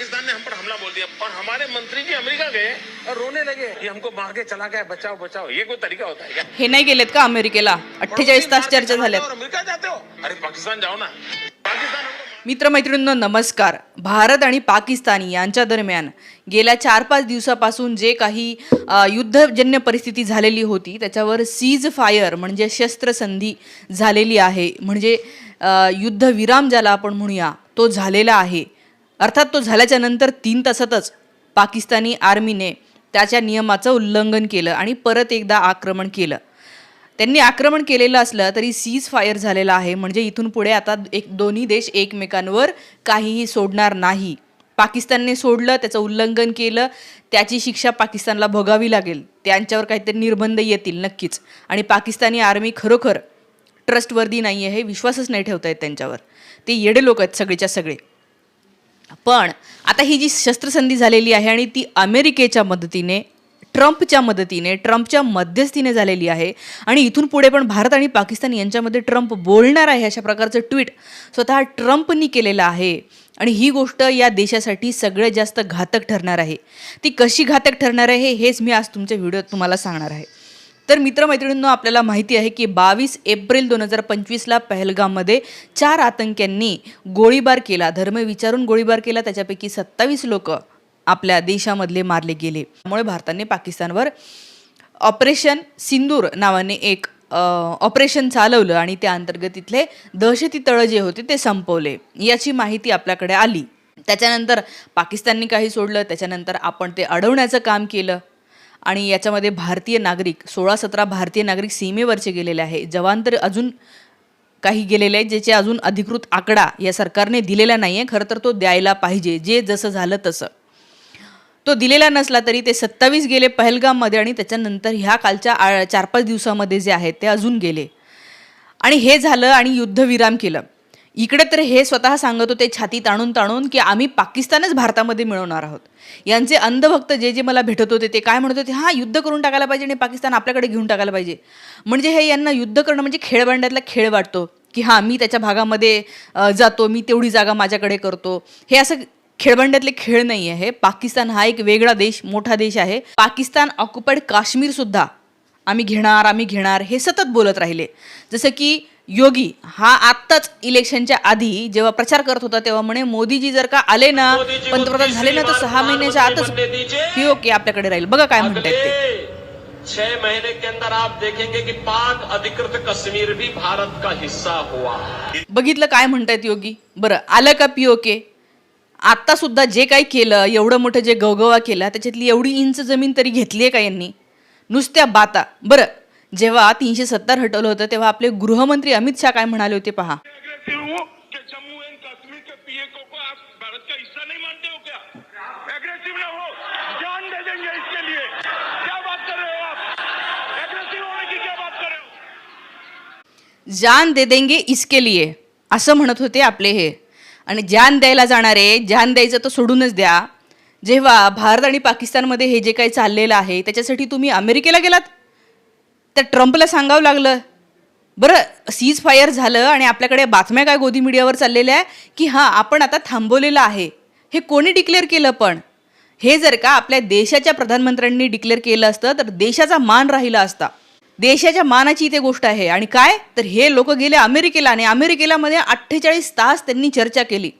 पाकिस्तान ने हम पर हमला बोल दिया। और हमारे मंत्री जी अमेरिका गए और रोने लगे ये हमको मार के चला गया बचाओ बचाओ। ये कोई तरीका होता है क्या? हे नाही गेलेत का अमेरिकेला? अठ्ठेचाळीस तास चर्चा झाल्यात. और अमेरिका जाते हो? अरे पाकिस्तान जाओ ना. पाकिस्तान मित्रमैत्रिणींनो नमस्कार. भारत आणि पाकिस्तानी यांच्या दरम्यान गेल्या चार पाच दिवसापासून जे काही युद्धजन्य परिस्थिती झालेली होती त्याच्यावर सीज फायर म्हणजे शस्त्रसंधी झालेली आहे. म्हणजे युद्धविराम ज्याला आपण म्हणूया तो झालेला आहे. अर्थात तो झाल्याच्यानंतर तीन तासातच पाकिस्तानी आर्मीने त्याच्या नियमाचं उल्लंघन केलं आणि परत एकदा आक्रमण केलं. त्यांनी आक्रमण केलेलं असलं तरी सीज फायर झालेला आहे. म्हणजे इथून पुढे आता एक दोन्ही देश एकमेकांवर काहीही सोडणार नाही. पाकिस्तानने सोडलं त्याचं उल्लंघन केलं त्याची शिक्षा पाकिस्तानला भोगावी लागेल. त्यांच्यावर काहीतरी निर्बंध येतील नक्कीच. आणि पाकिस्तानी आर्मी खरोखर ट्रस्टवर्दी नाही आहे हे विश्वासच नाही ठेवता येत त्यांच्यावर. ते येडे लोक आहेत सगळेच्या सगळे. पण आता ही जी शस्त्रसंधी झालेली आहे आणि ती अमेरिकेच्या मदतीने ट्रम्पच्या मदतीने ट्रम्पच्या मध्यस्थीने झालेली आहे आणि इथून पुढे पण भारत आणि पाकिस्तान यांच्यामध्ये ट्रम्प बोलणार आहे अशा प्रकारचं ट्विट स्वतः ट्रम्पनी केलेलं आहे. आणि ही गोष्ट या देशासाठी सगळ्यात जास्त घातक ठरणार आहे. ती कशी घातक ठरणार आहे हेच मी आज तुमच्या व्हिडिओत तुम्हाला सांगणार आहे. तर मित्रमैत्रिणींनो आपल्याला माहिती आहे की बावीस एप्रिल दोन हजार पंचवीसला पहलगाममध्ये चार आतंक्यांनी गोळीबार केला. धर्म विचारून गोळीबार केला. त्याच्यापैकी सत्तावीस लोक आपल्या देशामधले मारले गेले. त्यामुळे भारताने पाकिस्तानवर ऑपरेशन सिंदूर नावाने एक ऑपरेशन चालवलं आणि त्या अंतर्गत तिथले दहशती तळं जे होते ते संपवले. याची माहिती आपल्याकडे आली. त्याच्यानंतर पाकिस्ताननी काही सोडलं. त्याच्यानंतर आपण ते अडवण्याचं काम केलं. आणि याच्यामध्ये भारतीय नागरिक सोळा सतरा भारतीय नागरिक सीमेवरचे गेलेले आहे. जवान तर अजून काही गेलेले आहेत ज्याचे अजून अधिकृत आकडा या सरकारने दिलेला नाही आहे खरं तर तो द्यायला पाहिजे जे जसं झालं तसं. तो दिलेला नसला तरी ते सत्तावीस गेले पहलगाममध्ये आणि त्याच्यानंतर ह्या कालच्या आ- चार पाच दिवसामध्ये जे आहेत ते अजून गेले. आणि हे झालं आणि युद्धविराम केलं. इकडे तर हे स्वतः सांगत होते छाती ताणून ताणून की आम्ही पाकिस्तानच भारतामध्ये मिळवणार आहोत. यांचे अंधभक्त जे जे मला भेटत होते ते काय म्हणत होते हां युद्ध करून टाकायला पाहिजे आणि पाकिस्तान आपल्याकडे घेऊन टाकायला पाहिजे. म्हणजे हे यांना युद्ध करणं म्हणजे खेळभांड्यातला खेळ वाटतो की हां मी त्याच्या भागामध्ये जातो मी तेवढी जागा माझ्याकडे करतो. हे असं खेळबंड्यातले खेळ नाही आहे. पाकिस्तान हा एक वेगळा देश मोठा देश आहे. पाकिस्तान ऑक्युपाईड काश्मीरसुद्धा आम्ही घेणार आम्ही घेणार हे सतत बोलत राहिले. जसं की योगी हा आत्ताच इलेक्शनच्या आधी जेव्हा प्रचार करत होता तेव्हा म्हणे मोदीजी जर का आले ना पंतप्रधान झाले ना तर सहा महिन्याच्या आतच ही ओके आपल्याकडे राहील. बघा काय म्हणतात ते. छह महीने के अंदर आप देखेंगे कि पाक अधिकृत कश्मीर भी भारत का हिस्सा हुआ। बघितलं काय म्हणतायत योगी? बरं आलं का पी ओके आत्ता सुद्धा जे काही केलं एवढं मोठं जे गवगवा केला त्याच्यातली एवढी इंच जमीन तरी घेतली आहे का यांनी? नुसत्या बाता. बरं जेव्हा तीनशे सत्तर हटवलं होतं तेव्हा आपले गृहमंत्री अमित शहा काय म्हणाले होते पहा? हूँ कि जम्मू एंड कश्मीर के पीएको को आप भारत का हिस्सा नहीं मानते हो क्या? एग्रेसिव ना हो जान दे देंगे इसके लिए। क्या बात कर रहे हो आप? एग्रेसिव होने की क्या बात कर रहे हो? जान दे देंगे इसके लिए असं म्हणत होते आपले हे. आणि जान द्यायला जाणारे जान द्यायचं तर सोडूनच द्या. जेव्हा भारत आणि पाकिस्तानमध्ये हे जे काही चाललेलं आहे त्याच्यासाठी तुम्ही अमेरिकेला गेलात? त्या ट्रम्पला सांगावं लागलं. बरं सीज फायर झालं आणि आपल्याकडे बातम्या काय गोदी मीडियावर चाललेल्या आहे की हां आपण आता थांबवलेलं आहे. हे कोणी डिक्लेअर केलं पण? हे जर का आपल्या देशाच्या प्रधानमंत्र्यांनी डिक्लेअर केलं असतं तर देशाचा मान राहिला असता. देशाच्या मानाची इथे गोष्ट आहे. आणि काय? तर हे लोक गेले अमेरिकेला आणि अमेरिकेला मध्ये अठ्ठेचाळीस तास त्यांनी चर्चा केली.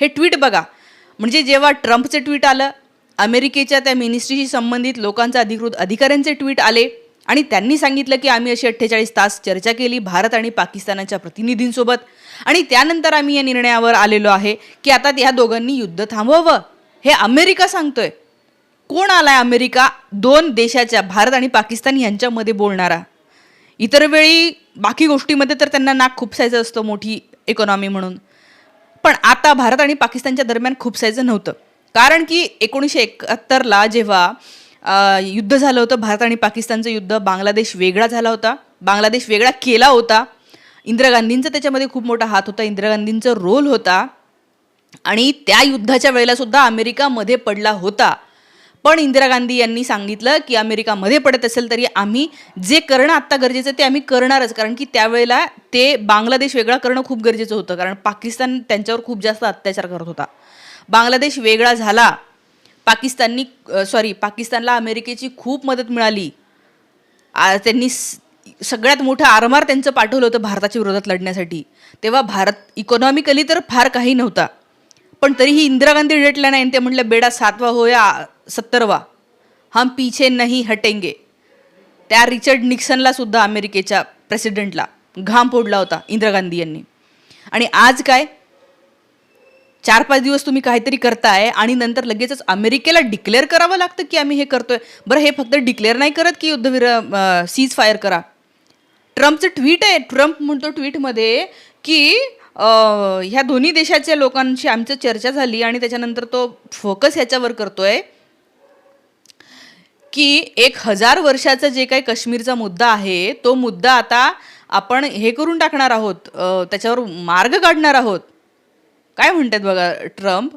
हे ट्विट बघा. म्हणजे जेव्हा ट्रम्पचे ट्विट आलं अमेरिकेच्या त्या मिनिस्ट्रीशी संबंधित लोकांचा अधिकृत अधिकाऱ्यांचे ट्विट आले आणि त्यांनी सांगितलं की आम्ही अशी अठ्ठेचाळीस तास चर्चा केली भारत आणि पाकिस्तानाच्या प्रतिनिधींसोबत. आणि त्यानंतर आम्ही या निर्णयावर आलेलो आहे की आता या दोघांनी युद्ध थांबवावं. हे अमेरिका सांगतोय. कोण आलाय अमेरिका? दोन देशाच्या भारत आणि पाकिस्तान यांच्यामध्ये बोलणारा. इतर वेळी बाकी गोष्टीमध्ये तर त्यांना नाक खुपसायचं असतं मोठी इकॉनॉमी म्हणून. पण आता भारत आणि पाकिस्तानच्या दरम्यान खुपसायचं नव्हतं. कारण की एकोणीसशे एकाहत्तरला जेव्हा युद्ध झालं होतं भारत आणि पाकिस्तानचं युद्ध बांगलादेश वेगळा झाला होता. बांगलादेश वेगळा केला होता. इंदिरा गांधींचा त्याच्यामध्ये खूप मोठा हात होता. इंदिरा गांधींचा रोल होता. आणि त्या युद्धाच्या वेळेला सुद्धा अमेरिका मध्ये पडला होता. पण इंदिरा गांधी यांनी सांगितलं की अमेरिका मध्ये पडत असेल तरी आम्ही जे करणं आत्ता गरजेचं ते आम्ही करणारच. कारण की त्यावेळेला ते बांगलादेश वेगळा करणं खूप गरजेचं होतं. कारण पाकिस्तान त्यांच्यावर खूप जास्त अत्याचार करत होता. बांगलादेश वेगळा झाला. पाकिस्ताननी सॉरी पाकिस्तानला अमेरिकेची खूप मदत मिळाली. त्यांनी सगळ्यात मोठं आरमार त्यांचं पाठवलं होतं भारताच्या विरोधात लढण्यासाठी. तेव्हा भारत इकॉनॉमिकली तर फार काही नव्हता. पण तरीही इंदिरा गांधी डेटला नाही ते म्हटलं बेडा सातवा हो या सत्तरवा. हम पीछे नहीं हटेंगे. त्या रिचर्ड निक्सनला सुद्धा अमेरिकेच्या प्रेसिडेंटला घाम फोडला होता इंदिरा गांधी यांनी. आणि आज काय? चार पाच दिवस तुम्ही काहीतरी करताय आणि नंतर लगेचच अमेरिकेला डिक्लेअर करावं लागतं की आम्ही हे करतोय. बरं हे फक्त डिक्लेअर नाही करत की युद्धविर सीज फायर करा? ट्रम्पचं ट्विट आहे. ट्रम्प म्हणतो ट्विटमध्ये की ह्या दोन्ही देशाच्या लोकांशी आमची चर्चा झाली आणि त्याच्यानंतर तो फोकस ह्याच्यावर करतोय की एक हजार वर्षाचा जे काही काश्मीरचा मुद्दा आहे तो मुद्दा आता आपण हे करून टाकणार आहोत. त्याच्यावर मार्ग काढणार आहोत. काय म्हणतात बघा ट्रम्प?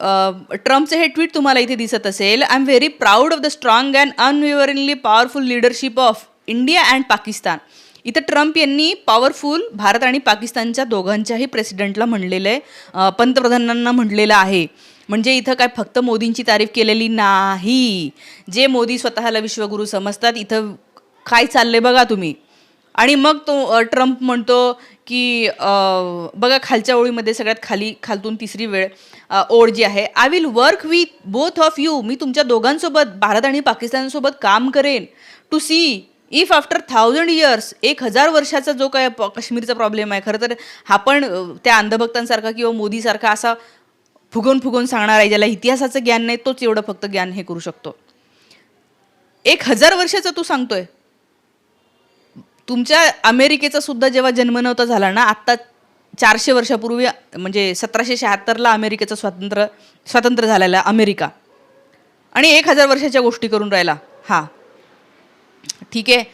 ट्रम्पचे ट्रम्पचं हे ट्विट तुम्हाला इथे दिसत असेल I am very proud of the strong and unwaveringly powerful leadership of India and Pakistan इथं ट्रम्प यांनी पॉवरफुल भारत आणि पाकिस्तानच्या दोघांच्याही प्रेसिडेंटला म्हणलेलं आहे पंतप्रधानांना म्हणलेलं आहे. म्हणजे इथं काय फक्त मोदींची तारीफ केलेली नाही. जे मोदी स्वतःला विश्वगुरू समजतात इथं काय चाललंय बघा तुम्ही. आणि मग तो ट्रम्प म्हणतो की बघा खालच्या ओळीमध्ये सगळ्यात खाली खालतून तिसरी वेळ ओळ जी आहे. I will work with both of you मी तुमच्या दोघांसोबत भारत आणि पाकिस्तानसोबत काम करेन. To see if after thousand years एक हजार वर्षाचा जो काय काश्मीरचा प्रॉब्लेम आहे खरं तर हा पण त्या अंधभक्तांसारखा किंवा मोदीसारखा असा फुगून फुगून सांगणार आहे ज्याला इतिहासाचं ज्ञान नाही तोच एवढं फक्त ज्ञान हे करू शकतो. एक हजार वर्षाचं तू सांगतोय? तुमच्या अमेरिकेचा सुद्धा जेव्हा जन्म नव्हता झाला ना आत्ता चारशे वर्षापूर्वी म्हणजे सतराशे शहात्तरला अमेरिकेचं स्वातंत्र्य स्वातंत्र्य झालेलं अमेरिका. आणि एक हजार वर्षाच्या गोष्टी करून राहिला. हा. ठीक आहे.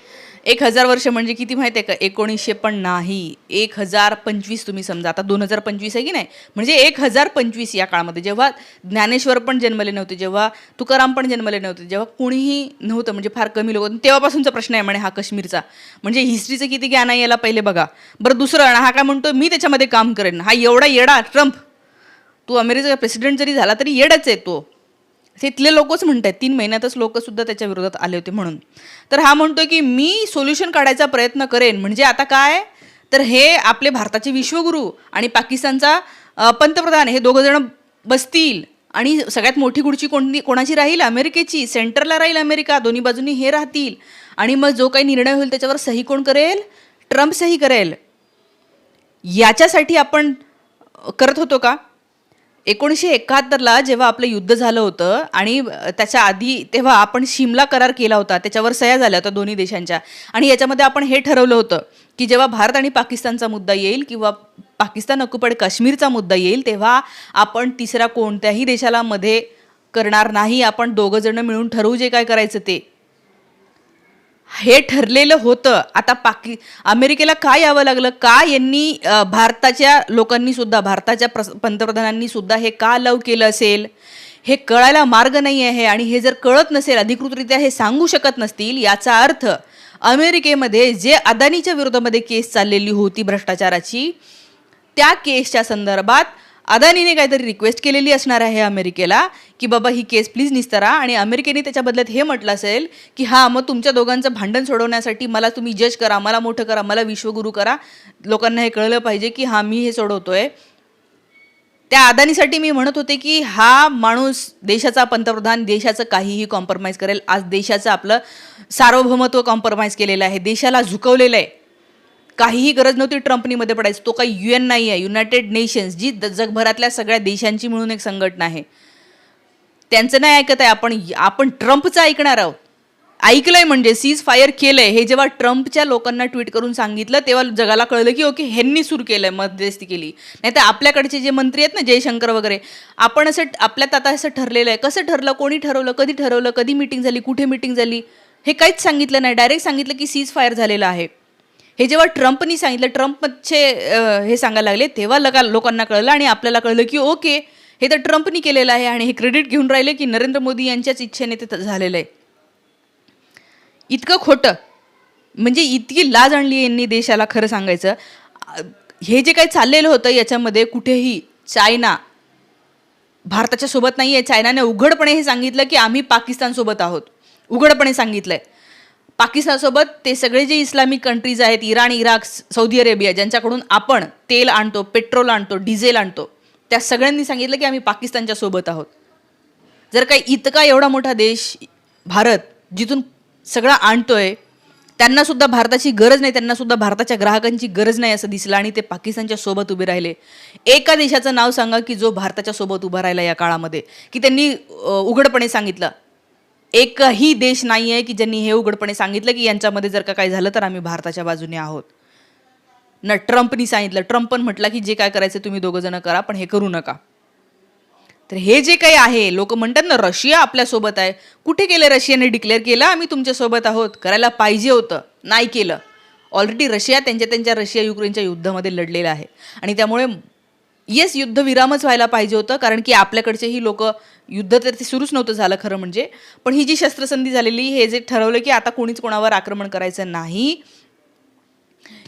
एक हजार वर्ष म्हणजे किती माहिती आहे का? एकोणीसशे पण नाही. एक हजार पंचवीस तुम्ही समजा. आता दोन हजार पंचवीस आहे की नाही? म्हणजे एक हजार पंचवीस या काळामध्ये. जेव्हा ज्ञानेश्वर पण जन्मले नव्हते जेव्हा तुकाराम पण जन्मले नव्हते जेव्हा कुणीही नव्हतं म्हणजे फार कमी लोक तेव्हापासूनचा प्रश्न आहे म्हणे हा काश्मीरचा. म्हणजे हिस्ट्रीचं किती ज्ञान आहे याला पहिले बघा. बरं दुसरं आणि हा काय म्हणतो? मी त्याच्यामध्ये काम करेन. हा एवढा येडा ट्रम्प. तू अमेरिकेचा प्रेसिडेंट जरी झाला तरी येडाच आहे तो. तिथले लोकच म्हणत आहेत तीन महिन्यातच लोक सुद्धा त्याच्या विरोधात आले होते म्हणून. तर हा म्हणतोय की मी सोल्युशन काढायचा प्रयत्न करेन म्हणजे आता काय? तर हे आपले भारताचे विश्वगुरू आणि पाकिस्तानचा पंतप्रधान हे दोघं जण बसतील आणि सगळ्यात मोठी गुडची कोणती कोणाची राहील? अमेरिकेची. सेंटरला राहील अमेरिका दोन्ही बाजूनी हे राहतील. आणि मग जो काही निर्णय होईल त्याच्यावर सही कोण करेल? ट्रम्प सही करेल. याच्यासाठी आपण करत होतो का? एकोणीसशे एकाहत्तरला जेव्हा आपलं युद्ध झालं होतं आणि त्याच्या आधी तेव्हा आपण शिमला करार केला होता त्याच्यावर सह्या झाल्या होत्या दोन्ही देशांच्या. आणि याच्यामध्ये आपण हे ठरवलं होतं की जेव्हा भारत आणि पाकिस्तानचा मुद्दा येईल किंवा पाकिस्तान ऑक्युपाईड काश्मीरचा मुद्दा येईल तेव्हा आपण तिसऱ्या कोणत्याही देशाला मध्ये करणार नाही. आपण दोघंजणं मिळून ठरवू जे काय करायचं ते. हे ठरलेलं होतं. आता पाकि अमेरिकेला का यावं लागलं? का यांनी भारताच्या लोकांनी सुद्धा भारताच्या प्र पंतप्रधानांनी सुद्धा हे का लव केलं असेल? हे कळायला मार्ग नाही आहे आणि हे जर कळत नसेल अधिकृतरित्या हे सांगू शकत नसतील याचा अर्थ अमेरिकेमध्ये जे अदानीच्या विरोधामध्ये केस चाललेली होती भ्रष्टाचाराची त्या केसच्या संदर्भात अदानीने काहीतरी रिक्वेस्ट केलेली असणार आहे अमेरिकेला की बाबा ही केस प्लीज निस्तरा. आणि अमेरिकेने त्याच्या बदल्यात हे म्हटलं असेल की हां मग तुमच्या दोघांचं भांडण सोडवण्यासाठी मला तुम्ही जज करा मला मोठं करा मला विश्वगुरू करा. लोकांना हे कळलं पाहिजे की हां मी हे सोडवतोय. त्या अदानीसाठी मी म्हणत होते की हा माणूस देशाचा पंतप्रधान देशाचं काहीही कॉम्प्रमाइज करेल. आज देशाचं आपलं सार्वभौमत्व कॉम्प्रमाइज केलेलं आहे. देशाला झुकवलेलं आहे. काहीही गरज नव्हती ट्रम्पनी मध्ये पडायची. तो काही यू एन नाही आहे युनायटेड नेशन्स जी जगभरातल्या सगळ्या देशांची मिळून एक संघटना आहे. त्यांचं नाही ऐकत आहे आपण आपण ट्रम्पचं ऐकणार आहोत. ऐकलंय म्हणजे सीज फायर केलंय. हे जेव्हा ट्रम्पच्या लोकांना ट्विट करून सांगितलं तेव्हा जगाला कळलं की ओके ह्यांनी सुरू केलंय मध्यस्थी केली. नाही तर आपल्याकडचे जे मंत्री आहेत ना जयशंकर वगैरे आपण असं आपल्यात आता असं ठरलेलं आहे. कसं ठरलं कोणी ठरवलं कधी ठरवलं कधी मिटिंग झाली कुठे मिटिंग झाली हे काहीच सांगितलं नाही. डायरेक्ट सांगितलं की सीज फायर झालेलं आहे. हे जेव्हा ट्रम्पनी सांगितलं ट्रम्पचे हे सांगायला लागले तेव्हा लगा लोकांना कळलं आणि आपल्याला कळलं की ओके हे तर ट्रम्पनी केलेलं आहे आणि हे क्रेडिट घेऊन राहिले की नरेंद्र मोदी यांच्याच इच्छेने ते झालेलं आहे. इतकं खोटं. म्हणजे इतकी लाज आणली यांनी देशाला खरं सांगायचं. हे जे काही चाललेलं होतं याच्यामध्ये कुठेही चायना भारताच्या सोबत नाही आहे चायनाने उघडपणे हे सांगितलं की आम्ही पाकिस्तानसोबत आहोत. उघडपणे सांगितलं आहे पाकिस्तानसोबत ते सगळे जे इस्लामिक कंट्रीज आहेत इराण इराक सौदी अरेबिया ज्यांच्याकडून आपण तेल आणतो पेट्रोल आणतो डिझेल आणतो त्या सगळ्यांनी सांगितलं की आम्ही पाकिस्तानच्या सोबत आहोत. जर काही इतका एवढा मोठा देश भारत जिथून सगळं आणतोय त्यांनासुद्धा भारताची गरज नाही त्यांनासुद्धा भारताच्या ग्राहकांची गरज नाही असं दिसलं आणि ते पाकिस्तानच्या सोबत उभे राहिले. एका देशाचं नाव सांगा की जो भारताच्या सोबत उभा राहिला या काळामध्ये की त्यांनी उघडपणे सांगितलं एकही देश नाही आहे की ज्यांनी हे उघडपणे सांगितलं की यांच्यामध्ये जर का काही झालं तर आम्ही भारताच्या बाजूने आहोत. न ट्रम्पनी सांगितलं. ट्रम्प पण म्हटलं की जे काय करायचं तुम्ही दोघं जण करा पण हे करू नका. तर हे जे काही आहे लोक म्हणतात ना रशिया आपल्यासोबत आहे. कुठे केलं रशियाने डिक्लेअर केलं? आम्ही तुमच्यासोबत आहोत. करायला पाहिजे होतं. नाही केलं. ऑलरेडी रशिया त्यांच्या त्यांच्या रशिया युक्रेनच्या युद्धामध्ये लढलेलं आहे. आणि त्यामुळे येस युद्धविरामच व्हायला पाहिजे होतं कारण की आपल्याकडचेही लोक युद्ध तर ते सुरूच नव्हतं झालं खरं म्हणजे. पण ही जी शस्त्रसंधी झालेली हे जे ठरवलं की आता कोणीच कोणावर आक्रमण करायचं नाही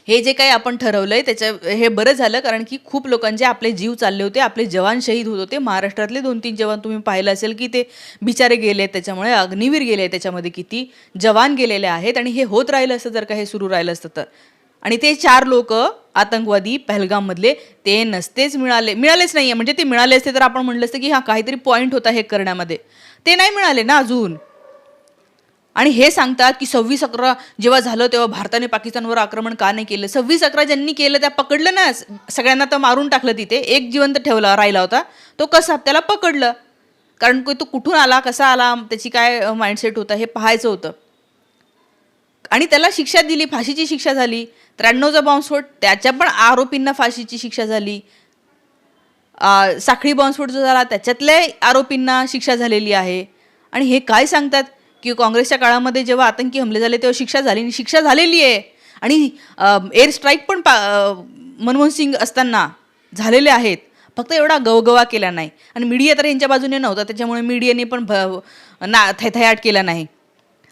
हे जे काही आपण ठरवलंय त्याच्या हे बरं झालं कारण की खूप लोकांचे आपले जीव चालले होते आपले जवान शहीद होत होते. महाराष्ट्रातले दोन तीन जवान तुम्ही पाहिलं असेल की ते बिचारे गेले त्याच्यामुळे अग्निवीर गेले त्याच्यामध्ये किती जवान गेलेले आहेत. आणि हे होत राहिलं असतं जर का हे सुरू राहिलं असतं तर. आणि ते चार लोक आतंकवादी पहलगाममधले ते नसतेच मिळाले. मिळालेच नाही म्हणजे ते मिळाले असते तर आपण म्हटलं असतं की हा काहीतरी पॉईंट होता हे करण्यामध्ये. ते नाही मिळाले ना अजून. आणि हे सांगतात की सव्वीस अकरा जेव्हा झालं तेव्हा भारताने पाकिस्तानवर आक्रमण का नाही केलं? सव्वीस अकरा ज्यांनी केलं त्या पकडलं ना. सगळ्यांना तर मारून टाकलं तिथे. एक जिवंत ठेवला राहिला होता. तो कसा? त्याला पकडलं. कारण तो कुठून आला कसा आला? त्याची काय माइंडसेट होता हे पाहायचं होतं. आणि त्याला शिक्षा दिली फाशीची शिक्षा झाली. त्र्याण्णवचा बॉम्बस्फोट त्याच्या पण आरोपींना फाशीची शिक्षा झाली. साखळी बॉम्बस्फोट जो झाला त्याच्यातल्या आरोपींना शिक्षा झालेली आहे. आणि हे काय सांगतात? की काँग्रेसच्या काळामध्ये जेव्हा आतंकी हमले झाले तेव्हा शिक्षा झाली आणि शिक्षा झालेली आहे. आणि एअर स्ट्राईक पण पा मनमोहन सिंग असताना झालेले आहेत. फक्त एवढा गवगवा केला नाही. आणि मीडिया तर यांच्या बाजूने नव्हता त्याच्यामुळे मीडियाने पण भ ना थैथयाट केला नाही.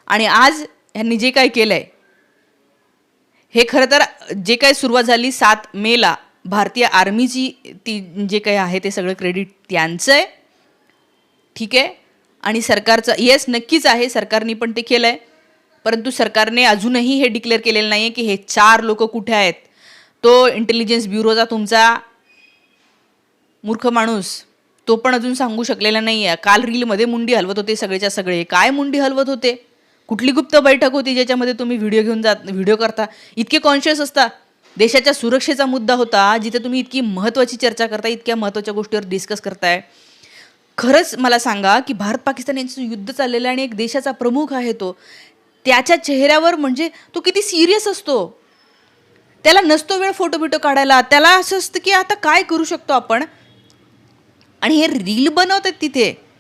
आणि आज ह्यांनी जे काय केलं आहे हे खरं तर जे काय सुरुवात झाली सात मेला भारतीय आर्मीची ती जे काही आहे ते सगळं क्रेडिट त्यांचं आहे. ठीक आहे? आणि सरकारचं येस नक्कीच आहे सरकारने पण ते केलं आहे परंतु सरकारने अजूनही हे डिक्लेअर केलेलं नाही आहे की हे चार लोक कुठे आहेत. तो इंटेलिजन्स ब्युरोचा तुमचा मूर्ख माणूस तो पण अजून सांगू शकलेला नाही आहे काल रीलमध्ये मुंडी हलवत होते सगळेच्या सगळे. काय मुंडी हलवत होते? कुठली गुप्त बैठक होती ज्याच्यामध्ये तुम्ही व्हिडिओ घेऊन जात व्हिडिओ करता? इतके कॉन्शियस असता. देशाच्या सुरक्षेचा मुद्दा होता जिथे तुम्ही इतकी महत्त्वाची चर्चा करताय इतक्या महत्त्वाच्या गोष्टीवर डिस्कस करताय. खरंच मला सांगा की भारत पाकिस्तान यांचं युद्ध चाललेलं आहे आणि एक देशाचा प्रमुख आहे तो. त्याच्या चेहऱ्यावर म्हणजे तो किती सिरियस असतो. त्याला नसतो वेळ फोटो बिटो काढायला. त्याला असं असतं की आता काय करू शकतो आपण? आणि हे रील बनवतात तिथे.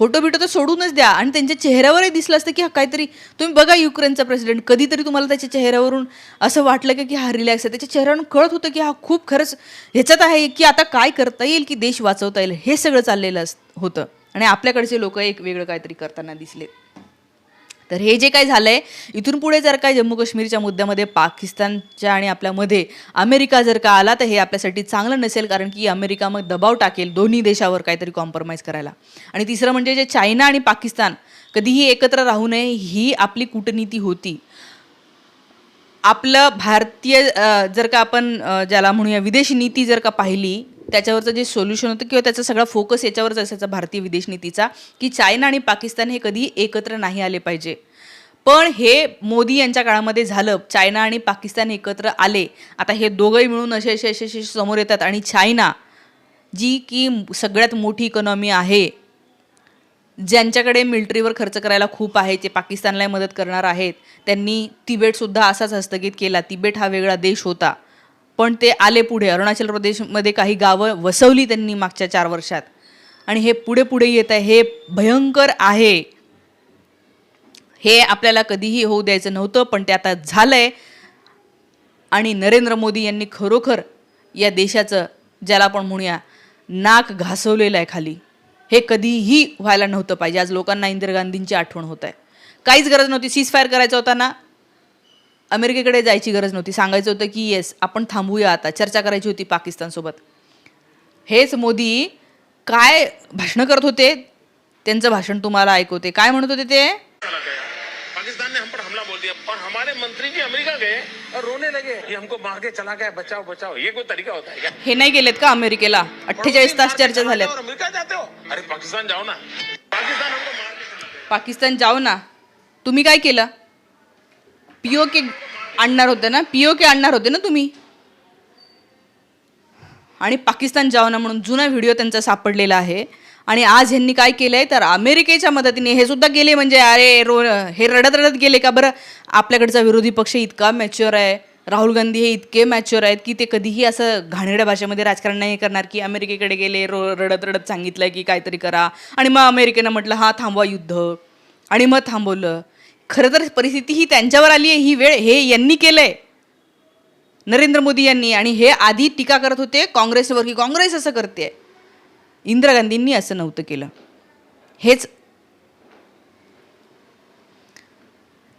फोटो बिटो तर सोडूनच द्या. आणि त्यांच्या चेहऱ्यावरही दिसलं असतं की हा काहीतरी तुम्ही बघा युक्रेनचा प्रेसिडेंट कधीतरी तुम्हाला त्याच्या चेहऱ्यावरून असं वाटलं की की हा रिलॅक्स आहे. त्याच्या चेहऱ्यावरून कळत होतं की हा खूप खरंच ह्याच्यात आहे की आता काय करता येईल की देश वाचवता येईल हे सगळं चाललेलं अस होतं. आणि आपल्याकडचे लोक एक वेगळं काहीतरी करताना दिसले तर हे जे काय झालं आहे इथून पुढे जर काय जम्मू काश्मीरच्या मुद्द्यामध्ये पाकिस्तानच्या आणि आपल्यामध्ये अमेरिका जर का आला तर हे आपल्यासाठी चांगलं नसेल कारण की अमेरिका मग दबाव टाकेल दोन्ही देशावर काहीतरी कॉम्प्रोमाइज करायला. आणि तिसरं म्हणजे जे चायना आणि पाकिस्तान कधीही एकत्र राहू नये ही आपली कूटनीती होती. आपलं भारतीय जर का आपण ज्याला म्हणूया विदेशी नीती जर का पाहिली त्याच्यावरचं जे सोल्युशन होतं किंवा त्याचा सगळा फोकस याच्यावरच असायचा भारतीय विदेश नीतीचा की चायना आणि पाकिस्तान हे कधी एकत्र नाही आले पाहिजे. पण हे मोदी यांच्या काळामध्ये झालं चायना आणि पाकिस्तान एकत्र आले. आता हे दोघंही मिळून असे असे असे असे समोर येतात. आणि चायना जी की सगळ्यात मोठी इकॉनॉमी आहे ज्यांच्याकडे मिलिटरीवर खर्च करायला खूप आहे जे पाकिस्तानला मदत करणार आहेत त्यांनी तिबेटसुद्धा असाच हस्तगीत केला. तिबेट हा वेगळा देश होता. पण ते आले पुढे. अरुणाचल प्रदेशमध्ये काही गावं वसवली त्यांनी मागच्या चार वर्षात. आणि हे पुढे पुढे येत आहे. हे भयंकर आहे. हे आपल्याला कधीही होऊ द्यायचं नव्हतं पण ते आता झालंय. आणि नरेंद्र मोदी यांनी खरोखर या देशाचं ज्याला आपण म्हणूया नाक घासवलेलं आहे खाली. हे कधीही व्हायला नव्हतं पाहिजे. आज लोकांना इंदिरा गांधींची आठवण होत आहे. काहीच गरज नव्हती. सीज फायर करायचा होता ना? अमेरिकेकडे जायची गरज नव्हती. सांगायचं होतं की येस आपण थांबूया आता. चर्चा करायची होती पाकिस्तानसोबत. हेच मोदी काय भाषणं करत होते? त्यांचं भाषण तुम्हाला ऐकवते काय म्हणत होते ते? चला गया पाकिस्तान ने हम पर हमला बोल दिया. और हमारे मंत्री जी अमेरिका गए और रोने लगे ये हमको मार के चला गया बचाओ बचाओ. ये कोई तरीका होता है क्या? हे नाही गेलेत का अमेरिकेला? अठ्ठेचाळीस तास चर्चा झाल्यात. और अमेरिका जाते हो? अरे पाकिस्तान जाओ ना. पाकिस्तान हमको मार पाकिस्तान जाओ ना. तुम्ही काय केलं? पीओ के आणणार होते ना? पीओ के आणणार होते ना तुम्ही? आणि पाकिस्तान जाओ ना म्हणून जुना व्हिडिओ त्यांचा सापडलेला आहे. आणि आज ह्यांनी काय केलं आहे तर अमेरिकेच्या मदतीने हे सुद्धा गेले म्हणजे अरे रो हे रडत रडत गेले का बरं? आपल्याकडचा विरोधी पक्ष इतका मॅच्युअर आहे. राहुल गांधी हे इतके मॅच्युअर आहेत की ते कधीही असं घाणेरड्या भाषेमध्ये राजकारण नाही करणार की अमेरिकेकडे गेले रो रडत रडत सांगितलं की काहीतरी करा. आणि मग अमेरिकेनं म्हटलं हा थांबवा युद्ध. आणि मग थांबवलं. खरं तर परिस्थिती ही त्यांच्यावर आली आहे. ही वेळ हे यांनी केलं आहे नरेंद्र मोदी यांनी आणि हे आधी टीका करत होते काँग्रेसवर की काँग्रेस असं करते. इंदिरा गांधींनी असं नव्हतं केलं. हेच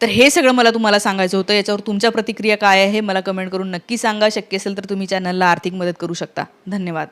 तर हे सगळं मला तुम्हाला सांगायचं होतं. याच्यावर तुमच्या प्रतिक्रिया काय आहे मला कमेंट करून नक्की सांगा. शक्य असेल तर तुम्ही चॅनलला आर्थिक मदत करू शकता. धन्यवाद.